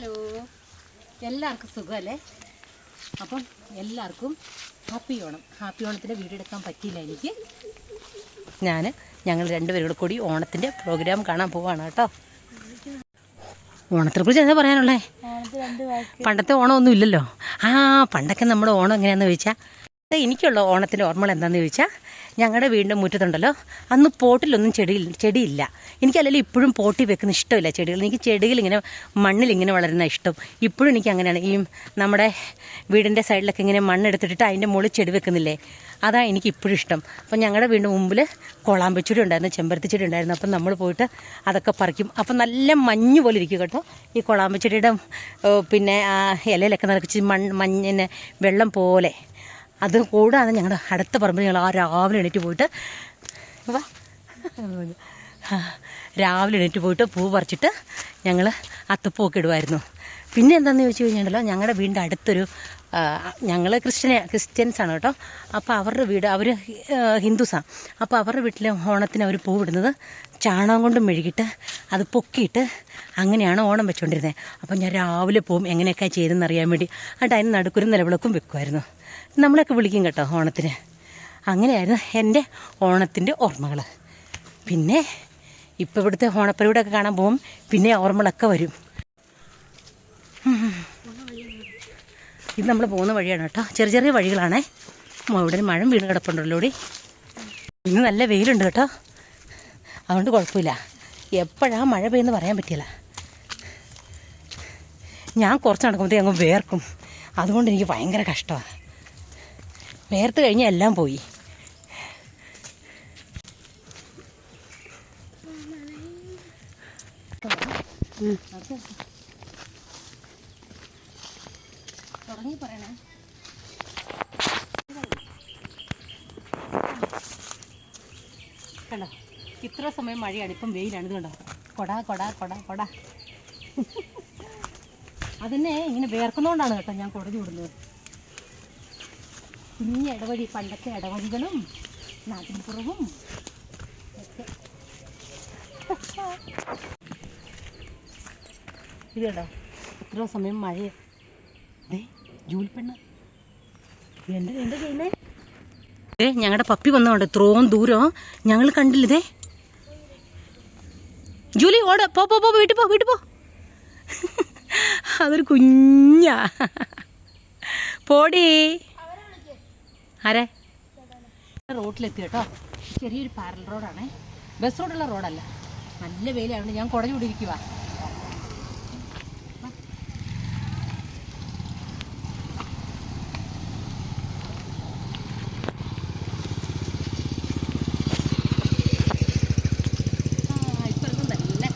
Hello. എല്ലാവർക്കും സുഖമല്ലേ? അപ്പം എല്ലാവർക്കും ഹാപ്പി ഓണം. ഹാപ്പി ഓണത്തിന്റെ വീഡിയോ എടുക്കാൻ പറ്റിയില്ല എനിക്ക്. ഞാൻ ഞങ്ങൾ രണ്ടുപേരും കൂടെ കൂടി ഓണത്തിന്റെ പ്രോഗ്രാം കാണാൻ പോവാണ് കേട്ടോ. ഓണത്തിനെ കുറിച്ച് എന്താ പറയാനുള്ളേ? പണ്ടത്തെ ഓണമൊന്നും ഇല്ലല്ലോ. ആ പണ്ടൊക്കെ നമ്മുടെ ഓണം എങ്ങനെയാണെന്ന് ചോദിച്ചാൽ എനിക്കുള്ള ഓണത്തിന്റെ ഓർമ്മകൾ എന്താണെന്ന് ചോദിച്ചാൽ ഞങ്ങളുടെ വീടിന്റെ മുറ്റത്തുണ്ടല്ലോ. അന്ന് പോട്ടിലൊന്നും ചെടി ചെടിയില്ല. എനിക്കല്ലെങ്കിൽ ഇപ്പോഴും പോട്ടി വെക്കുന്ന ഇഷ്ടമില്ല ചെടികൾ. എനിക്ക് ചെടികൾ ഇങ്ങനെ മണ്ണിൽ ഇങ്ങനെ വളരുന്ന ഇഷ്ടം. ഇപ്പോഴും എനിക്ക് അങ്ങനെയാണ്. ഈ നമ്മുടെ വീടിന്റെ സൈഡിലൊക്കെ ഇങ്ങനെ മണ്ണെടുത്തിട്ടിട്ട് അതിന്റെ മുകളിൽ ചെടി വെക്കുന്നില്ലേ? അതാണ് എനിക്ക് ഇപ്പോഴും ഇഷ്ടം. അപ്പം ഞങ്ങളുടെ വീടിന്റെ മുമ്പിൽ കൊളാമ്പച്ചെടി ഉണ്ടായിരുന്നു ചെമ്പരത്തി ചെടി ഉണ്ടായിരുന്നു. അപ്പം നമ്മൾ പോയിട്ട് അതൊക്കെ പറിക്കും. അപ്പം നല്ല മഞ്ഞ് പോലെ ഇരിക്കും കേട്ടോ. ഈ കൊളാമ്പച്ചെടിയുടെ പിന്നെ ആ ഇലയിലൊക്കെ നിറച്ച് മണ്ണ് മഞ്ഞിന് വെള്ളം പോലെ അത് കൂടാതെ ഞങ്ങളുടെ അടുത്ത പറമ്പിൽ ഞങ്ങൾ ആ രാവിലെ എണീറ്റ് പോയിട്ട് വാ. രാവിലെ എണീറ്റ് പോയിട്ട് പൂ പറിച്ചിട്ട് ഞങ്ങൾ അത്തപ്പൂക്കെ ഇടുമായിരുന്നു പിന്നെ എന്താണെന്ന് ചോദിച്ചു കഴിഞ്ഞാൽ ഞങ്ങളുടെ വീടിന്റെ അടുത്തൊരു ഞങ്ങൾ ക്രിസ്ത്യൻ ക്രിസ്ത്യൻസാണ് കേട്ടോ. അപ്പോൾ അവരുടെ വീട് അവർ ഹിന്ദുസാണ് അപ്പോൾ അവരുടെ വീട്ടിലെ ഓണത്തിന് അവർ പൂ പൂവിടുന്നത് ചാണകം കൊണ്ട് മെഴുകിയിട്ട് അത് പൊക്കിയിട്ട് അങ്ങനെയാണ് ഓണം വെച്ചുകൊണ്ടിരുന്നത് അപ്പോൾ ഞാൻ രാവിലെ പോവും എങ്ങനെയൊക്കെ ചെയ്തെന്ന് അറിയാൻ വേണ്ടി. ആ അതിന് നടുക്കൊരു നിലവിളക്കും വെക്കുമായിരുന്നു നമ്മളൊക്കെ വിളിക്കും കേട്ടോ ഓണത്തിന്. അങ്ങനെയായിരുന്നു എന്റെ ഓണത്തിന്റെ ഓർമ്മകൾ പിന്നെ ഇപ്പോൾ ഇവിടുത്തെ ഓണപ്പരിപാടിയൊക്കെ കാണാൻ പോകും. പിന്നെ ഓർമ്മകളൊക്കെ വരും. ഇത് നമ്മൾ പോകുന്ന വഴിയാണ് കേട്ടോ. ചെറിയ ചെറിയ വഴികളാണേ. ഇവിടെ മഴ വീണ് കിടപ്പുണ്ടല്ലോടി ഇന്ന് നല്ല വെയിലുണ്ട് കേട്ടോ. അതുകൊണ്ട് കുഴപ്പമില്ല. എപ്പോഴാ മഴ പെയ്യുന്നു പറയാൻ പറ്റില്ല. ഞാൻ കുറച്ച് നടക്കുമ്പോഴത്തേക്ക് അങ്ങ് വേർക്കും. അതുകൊണ്ട് എനിക്ക് ഭയങ്കര കഷ്ടമാണ്. വേർത്ത് കഴിഞ്ഞ എല്ലാം പോയി. തുടങ്ങി പറയണേ കണ്ടോ? ഇത്ര സമയം മഴയാണ്. ഇപ്പം വെയിലാണ്. ഇത് കണ്ടോ? കൊടാ കൊടാ കൊടാ കൊടാ. അതിനെ ഇങ്ങനെ വേർക്കുന്നതുകൊണ്ടാണ് കേട്ടോ ഞാൻ കൊടഞ്ഞു വിടുന്നത്. കുഞ്ഞ് ഇടവഴി പണ്ടത്തെ ഇടവഴികളും നാട്ടിൻപുറവും ഒക്കെ. എത്ര സമയം മഴ. ദേ ജൂലി പെണ്ണ് എന്റെ എന്താ ചെയ്യുന്നേ? ഏ ഞങ്ങളുടെ പപ്പി വന്നോണ്ട് ഇത്രയും ദൂരം. ഞങ്ങൾ കണ്ടില്ലതേ ജൂലി ഓട. പോ പോ പോ വീട്ടിൽ പോ വീട്ടിൽ പോ. അതൊരു കുഞ്ഞാ. പോടി. ആരെ? റോട്ടിലെത്തി കേട്ടോ. ചെറിയൊരു പാരൽ റോഡാണേ ബസ് റോഡുള്ള റോഡല്ല നല്ല വെയിലാണ് ഞാൻ കുടഞ്ഞു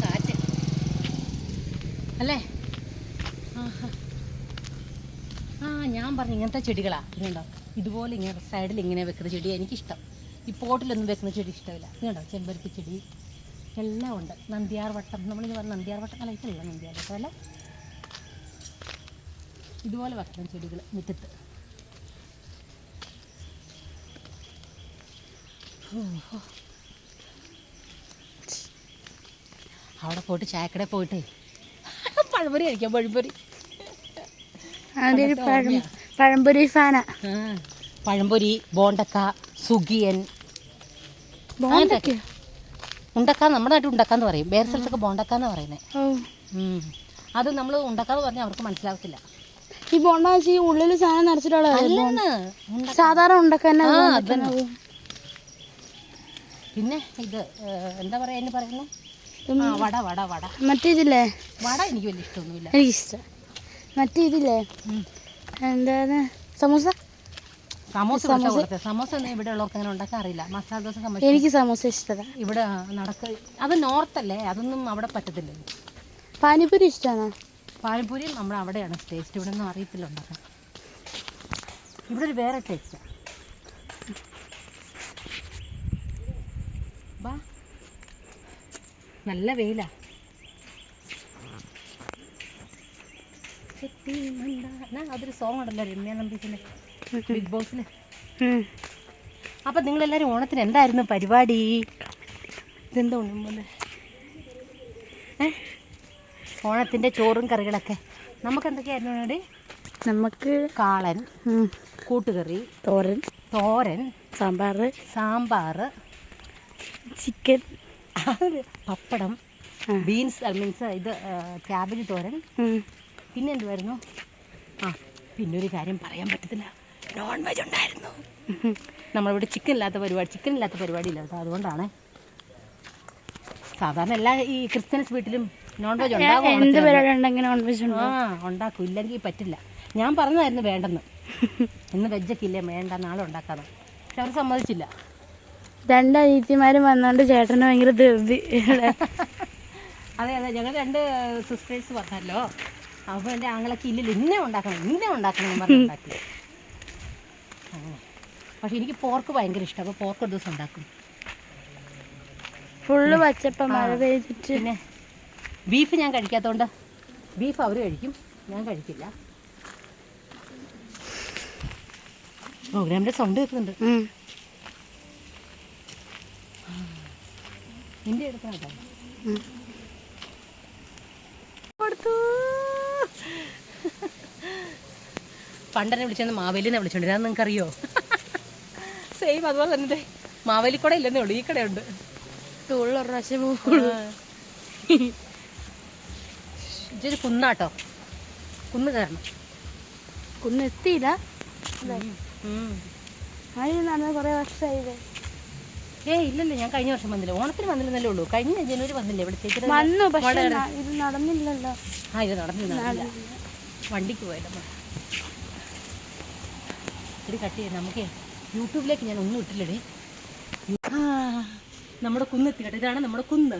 കാറ്റ്. അല്ലേ. ആ ഞാൻ പറഞ്ഞു ഇങ്ങനത്തെ ചെടികളാ. ഇതുണ്ടോ? ഇതുപോലെ ഇങ്ങനെ സൈഡിൽ ഇങ്ങനെ വെക്കുന്ന ചെടിയാണ് എനിക്കിഷ്ടം. ഈ പോട്ടിലൊന്നും വെക്കുന്ന ചെടി ഇഷ്ടമില്ല. ഇതുണ്ടോ ചെമ്പരത്തി ചെടി. എല്ലാം ഉണ്ട്. നന്ദിയാർ വട്ടം. നമ്മളിത് പറഞ്ഞ നന്ദിയാർ വട്ടം. അല്ല ഇതല്ല നന്ദിയാർ വട്ടം അല്ല. ഇതുപോലെ വെക്കണം ചെടികൾ മുറ്റത്ത്. അവിടെ പോയിട്ട് ചായക്കടയിൽ പോയിട്ടേ പഴംപൊരി കഴിക്കാം പഴംപൊരി. പഴം. പഴംപൊരി ഫാന. പഴംപൊരി ബോണ്ടക്ക സുഗിയൻ ബോണ്ടൊക്കെ? ഉണ്ടക്ക നമ്മുടെ നാട്ടിൽ ഉണ്ടക്കാന്ന് പറയും. വേറെ സ്ഥലത്തൊക്കെ ബോണ്ടക്കാന്ന് പറയുന്നത് ഓ. അത് നമ്മൾ ഉണ്ടക്കാന്ന് പറഞ്ഞാൽ അവർക്ക് മനസ്സിലാവത്തില്ല. ഈ ബോണ്ട വെച്ച് ഈ ഉള്ളിൽ സാധനം നിറച്ചിട്ടുള്ള സാധാരണ ഉണ്ടക്ക തന്നെ. പിന്നെ ഇത് എന്താ പറയാ എന്നെ പറയുന്നു? വട വട വട. മറ്റേ ഇതില്ലേ? വട എനിക്ക് വലിയ ഇഷ്ടമൊന്നുമില്ല. എനിക്കിഷ്ടം. മറ്റേ ഇതില്ലേ. എന്താണ്? സമോസ? സമോസ സമോസ. സമോസ ഒന്നും ഇവിടെ ഉള്ളവർക്ക് അങ്ങനെ ഉണ്ടാക്കാൻ അറിയില്ല. മസാല ദോശ സമോസ. എനിക്ക് സമോസ ഇഷ്ടമാണ് ഇവിടെ നടക്ക. അത് നോർത്തല്ലേ അതൊന്നും അവിടെ പറ്റത്തില്ല? പാനിപ്പൂരി ഇഷ്ടമാണോ പാനിപ്പൂരി നമ്മൾ അവിടെയാണ്. ടേസ്റ്റ് ഇവിടെ ഒന്നും അറിയത്തില്ല ഉണ്ടാക്കാൻ ഇവിടെ ഒരു വേറെ ടേസ്റ്റാണ് നല്ല വെയിലാ. അതൊരു സോങ് ഉണ്ടല്ലോ രമ്യ ബിഗ് ബോസിൽ അപ്പം നിങ്ങളെല്ലാവരും ഓണത്തിന് എന്തായിരുന്നു പരിപാടി? ഇതെന്താ ഉണ്ണുമ്പോലെ ഏ? ഓണത്തിന്റെ ചോറും കറികളൊക്കെ. നമുക്ക് എന്തൊക്കെയായിരുന്നു നമുക്ക് കാളൻ കൂട്ടുകറി തോരൻ തോരൻ sambar sambar chicken pappadam. Beans means ഇത് ക്യാബേജ് തോരൻ. പിന്നെ എന്തുവായിരുന്നു ആ പിന്നെ ഒരു കാര്യം പറയാൻ പറ്റത്തില്ല. നോൺ വെജ് ഉണ്ടായിരുന്നു. നമ്മളിവിടെ ചിക്കൻ ഇല്ലാത്ത പരിപാടി ചിക്കൻ ഇല്ലാത്ത പരിപാടി ഇല്ല കേട്ടോ അതുകൊണ്ടാണ്. സാധാരണ എല്ലാ ഈ ക്രിസ്ത്യൻസ് വീട്ടിലും നോൺ വെജ് ഉണ്ടാകും ആ ഉണ്ടാക്കും. ഇല്ലെങ്കിൽ പറ്റില്ല. ഞാൻ പറഞ്ഞതായിരുന്നു വേണ്ടെന്ന്. ഇന്ന് വെജൊക്കെ ഇല്ലേ വേണ്ട നാളെ ഉണ്ടാക്കാതെ പക്ഷെ അവർ സമ്മതിച്ചില്ല. രണ്ട് അനീത്തിമാരും വന്നോണ്ട് ചേട്ടന് ഭയങ്കര ധൃതി അതെ അതെ. ഞങ്ങൾ രണ്ട് സിസ്റ്റേഴ്സ് പറഞ്ഞല്ലോ അപ്പോൾ എന്റെ ആങ്ങളൊക്കെ ഇല്ലില്ല ഇന്നെ ഉണ്ടാക്കണം ഇന്നെ ഉണ്ടാക്കണം എന്ന് പറഞ്ഞ് ഉണ്ടാക്കി പക്ഷെ എനിക്ക് പോർക്ക് ഭയങ്കര ഇഷ്ടം അപ്പോൾ പോർക്ക് ഒരു ദിവസം ഉണ്ടാക്കും. ഫുള്ള് പച്ചപ്പ മഴ പെയ്തിട്ട്. പിന്നെ ബീഫ് ഞാൻ കഴിക്കാത്തതുകൊണ്ട് ബീഫ് അവർ കഴിക്കും ഞാൻ കഴിക്കില്ല. പ്രോഗ്രാമിന്റെ സൗണ്ട് കേൾക്കുന്നുണ്ട്. നിന്റെ എടുക്കണം? കേട്ടോ കൊടുത്തു. പണ്ടെന്നെ വിളിച്ചത് മാവേലിനെ വിളിച്ചോണ്ടിരുന്നത് നിങ്ങൾക്ക് അറിയോ സെയിം അതുപോലെ തന്നെ. മാവേലി മാവേലിക്കട ഇല്ലെന്നേ ഉള്ളൂ. ഈ കടയുണ്ട്. ഉള്ള ഒരു പ്രാവശ്യം ഇതൊരു കുന്നാട്ടോ. കുന്ന് കയറണം. കുന്ന് എത്തിയില്ല. ഉം. മഴ നടന്ന കുറേ വർഷമായില്ലേ ഏ ഇല്ലല്ലോ. ഞാൻ കഴിഞ്ഞ വർഷം വന്നില്ല. ഓണത്തിന് വന്നില്ലെന്നല്ലേ ഉള്ളൂ. കഴിഞ്ഞ ജനുവരി വന്നില്ലേ? ഇവിടെ വന്നു പക്ഷെ ഇത് നടന്നില്ലല്ലോ. ആ ഇത് നടന്നില്ല വണ്ടിക്ക് പോയല്ലോ ഇത് കട്ട് ചെയ്ത് നമുക്ക് യൂട്യൂബിലേക്ക് ഞാൻ ഒന്നും ഇട്ടില്ലടേ. നമ്മുടെ കുന്ന് കേട്ടോ ഇതാണ് നമ്മുടെ കുന്ന്.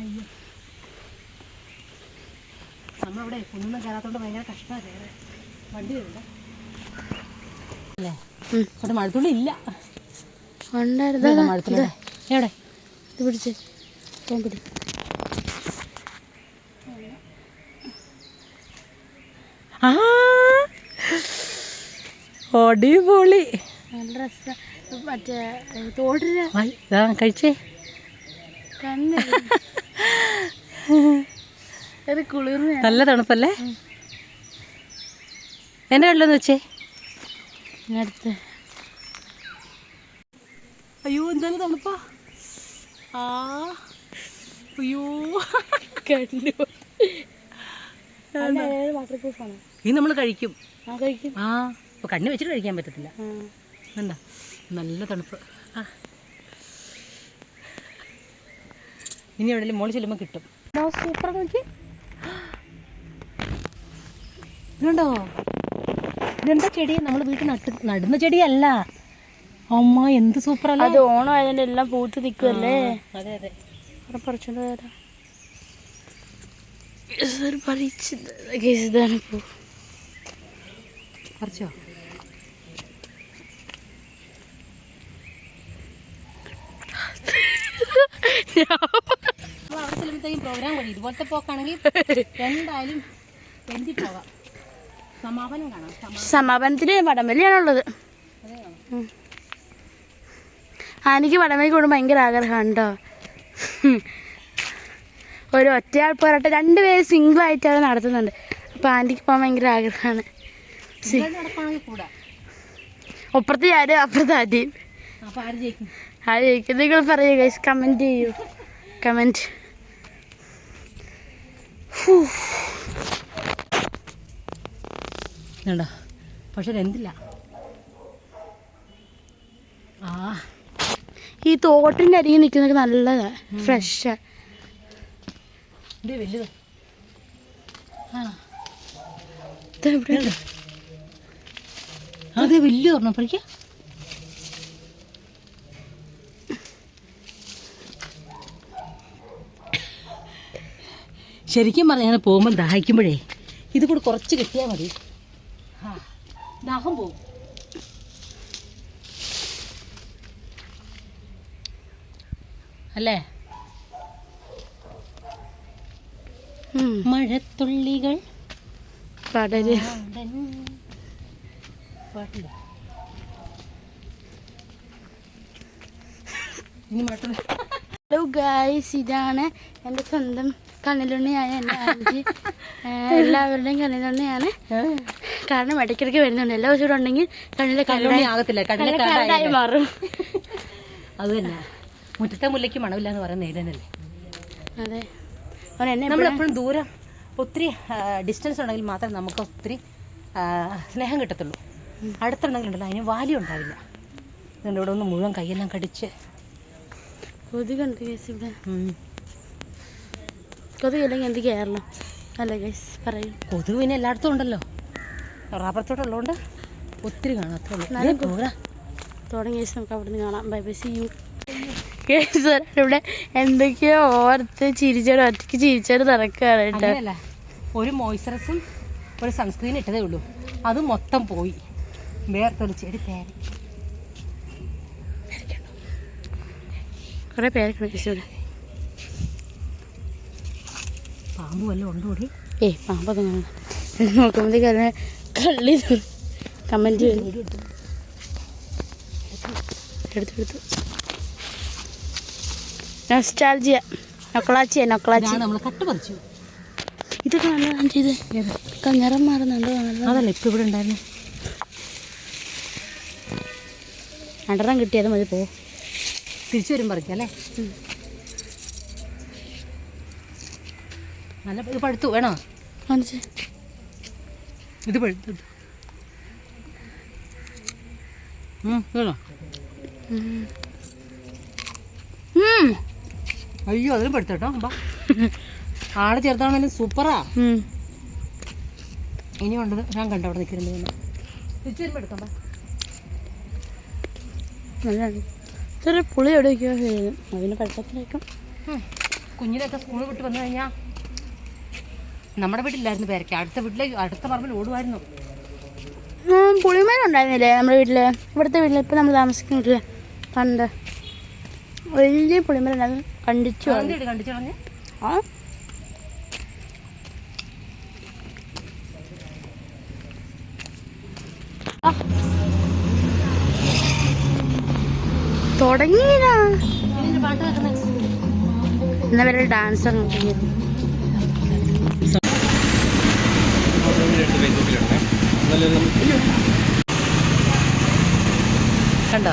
അയ്യോ. നമ്മളവിടെ കുന്നൊന്നും കയറാത്തോണ്ട് ഭയങ്കര കഷ്ടമാണ് കയറാൻ വണ്ടി വരുന്നുണ്ട് അല്ലേ. അവിടെ മഴത്തുള്ളി ഇല്ല. മഴത്തുള്ളി. എവിടെ? ഇത് പിടിച്ച്. പിടി. ആ അടിപൊളി. മറ്റേ കഴിച്ചേ. നല്ല തണുപ്പല്ലേ? എന്നെ കണ്ടില്ലെന്ന് വെച്ചേ. അടുത്ത്. അയ്യോ എന്തായാലും തണുപ്പാ? ആ അയ്യോ. കണ്ടു. ഇത് നമ്മൾ കഴിക്കും. ആ കഴിക്കും. ആ. ഇപ്പൊ കണ്ണി വെച്ചിട്ട് കഴിക്കാൻ പറ്റത്തില്ല. എന്താ നല്ല തണുപ്പ്. ആ. ഇനി എവിടെയെങ്കിലും മോളിൽ ചെല്ലുമ്പോൾ കിട്ടും. സൂപ്പർ നോക്കി. ഇതുണ്ടോ? ഇതെന്താ ചെടി? നമ്മൾ വീട്ടിൽ നട്ട് നടുന്ന ചെടിയല്ല. അമ്മ എന്ത് സൂപ്പർ അല്ലേ അത് ഓണം എല്ലാം പൂത്ത് നിൽക്കുമല്ലേ അതെ അതെ. അവിടെ പറിച്ചോണ്ട് വരാം. പൂ. പറിച്ചോ? അവിടെ ചെല്ലുമ്പോഴത്തേക്കും പ്രോഗ്രാം കഴിയും ഇതുപോലത്തെ പോക്കാണെങ്കിൽ എന്തായാലും എന്തി പോകാം. സമാപനം കാണാം. സമാ സമാപനത്തിന് വടംവലിയാണുള്ളത്. ആ എനിക്ക് വടംവലി കൂടുമ്പോൾ ഭയങ്കര ആഗ്രഹമാണ് കേട്ടോ ഒരു ഒറ്റയാൾ പോരാട്ടം. രണ്ടുപേര് സിംഗിൾ അത് നടത്തുന്നുണ്ട് അപ്പോൾ ആന്റിക്ക് പോകാൻ ഭയങ്കര ആഗ്രഹമാണ്. സിംഗിൾ ആര് അപ്പുറത്ത് ഞാനും അപ്പുറത്ത് ആന്റിയും അപ്പോൾ ആര് ജയിക്കും ആ നിങ്ങൾ പറയൂ ഗൈസ് കമന്റ് ചെയ്യൂ. കമന്റ് കണ്ടോ പക്ഷെ എന്തില്ല ആ. ഈ തോട്ടിന്റെ അരികിൽ നിൽക്കുന്നത് നല്ല ഫ്രഷ് ഇത് വലുത്. ആ അതെ വലിയ ഒരെണ്ണം. ശരിക്കും പറഞ്ഞാൽ പോകുമ്പോൾ ദാഹിക്കുമ്പോഴേ ഇത് കൂടെ കുറച്ച് കിട്ടിയാൽ മതി. ആ ദാഹം പോകും അല്ലേ. മഴത്തുള്ളികൾ. പടര്. പാട്ടില്ല. ഹലോ ഗായ്സ് ഇതാണ് എന്റെ സ്വന്തം കണ്ണിലുണ്ണിയായ എന്റെ ആന്റി. എല്ലാവരുടെയും കണ്ണിലുണ്ണിയാണ്. കാരണം ഇടയ്ക്കിടയ്ക്ക് വരുന്നുണ്ട്. എല്ലാ ദിവസവും ഉണ്ടെങ്കിൽ കണ്ണിലെ കണ്ണുണ്ണി ആകത്തില്ല. കണ്ണിലെ മാറും. അത് തന്നെ. മുറ്റത്തെ മുല്ലയ്ക്ക് മണമില്ല എന്ന് പറയാൻ നേരനല്ലേ അതെ. എപ്പോഴും ദൂരം ഒത്തിരി ഡിസ്റ്റൻസ് ഉണ്ടെങ്കിൽ മാത്രം നമുക്ക് ഒത്തിരി സ്നേഹം കിട്ടത്തുള്ളൂ. അടുത്തുണ്ടെങ്കിലുണ്ടല്ലോ അതിന് വാല്യം ഉണ്ടാവില്ല. ഇവിടെ ഒന്ന് മുഴുവൻ കൈയെല്ലാം കടിച്ച്. കൊതുകുണ്ട് കേസ് ഇവിടെ. കൊതുകില്ലെങ്കിൽ എന്ത് കയറണം അല്ല ഗൈസ് പറയൂ. കൊതുക് പിന്നെ എല്ലായിടത്തും ഉണ്ടല്ലോ. റബ്ബറത്തോട്ടുള്ളതുകൊണ്ട് ഒത്തിരി കാണാം അത്രേ ഉള്ളൂ എന്നാലും ദേ പോരാ. തുടങ്ങി ഗൈസ് നമുക്ക് അവിടെ നിന്ന് കാണാം. Bye bye see you guys ഇവിടെ എന്തൊക്കെയോ ഓർത്ത് ചിരിച്ചോട് ഒറ്റയ്ക്ക് ചിരിച്ചോട് നടക്കുകയാണ് കേട്ടോ. ഒരു മോയ്സ്ചറൈസും ഒരു സൺസ്ക്രീൻ ഇട്ടതേ ഉള്ളൂ. അത് മൊത്തം പോയി. വേർത്തൊരു ചെടി പേര്. കുറേ പേരൊക്കെ ഇവിടെ പാമ്പ് വല്ലതും ഉണ്ടോ കൂടി ഏയ് പാമ്പൊക്കെ നോക്കുമ്പോഴത്തേക്ക് അതിനെ കള്ളി കമന്റ് എടുത്തെടുത്തു എടുത്തു നൊസ്റ്റാൾജിയ. നൊക്കളാച്ചിയ നൊക്കളാച്ചി നമ്മൾ കട്ട് പറിച്ചു. ഇതൊക്കെ നല്ലതാണ് ചെയ്ത്. നിറം മാറുന്നുണ്ടോ അതല്ല ഇപ്പം ഇവിടെ ഉണ്ടായിരുന്നു. അടറം കിട്ടിയത് മതി പോ. തിരിച്ചു വരും പറിക്കാം നല്ല ഇത് പഴുത്തു വേണോ? ഇത് പഴുത്തു. വേണോ. അയ്യോ അതിലും പഠിത്തട്ടോ അമ്പ. ആടെ ചേർത്താണെങ്കിലും സൂപ്പറാ. ഇനി ഉണ്ടത് ഞാൻ കണ്ടു അവിടെ നിൽക്കുന്നത് തിരിച്ചു വരുമ്പോൾ എടുക്കാം ചെറിയ പുളി എവിടെ ചെയ്യുന്നു അതിന് പഠിത്തത്തിലേക്കും. കുഞ്ഞിനൊക്കെ സ്കൂളിൽ വിട്ട് വന്നു കഴിഞ്ഞാൽ നമ്മുടെ വീട്ടിലായിരുന്നു പേരയ്ക്ക അടുത്ത വീട്ടിലേക്ക് അടുത്ത പറമ്പിൽ ഓടുമായിരുന്നു. പുളിമരുണ്ടായിരുന്നില്ലേ നമ്മുടെ വീട്ടിൽ ഇവിടുത്തെ വീട്ടിൽ ഇപ്പം നമ്മൾ താമസിക്കുന്ന വീട്ടിൽ പണ്ട്. വലിയ പുളിമരുണ്ടായിരുന്നു കണ്ടിച്ചു കണ്ടിച്ചു കളഞ്ഞ് ആ. തുടങ്ങിയതാ. എന്നാ വരെ ഡാൻസ് നോക്കി കണ്ടോ?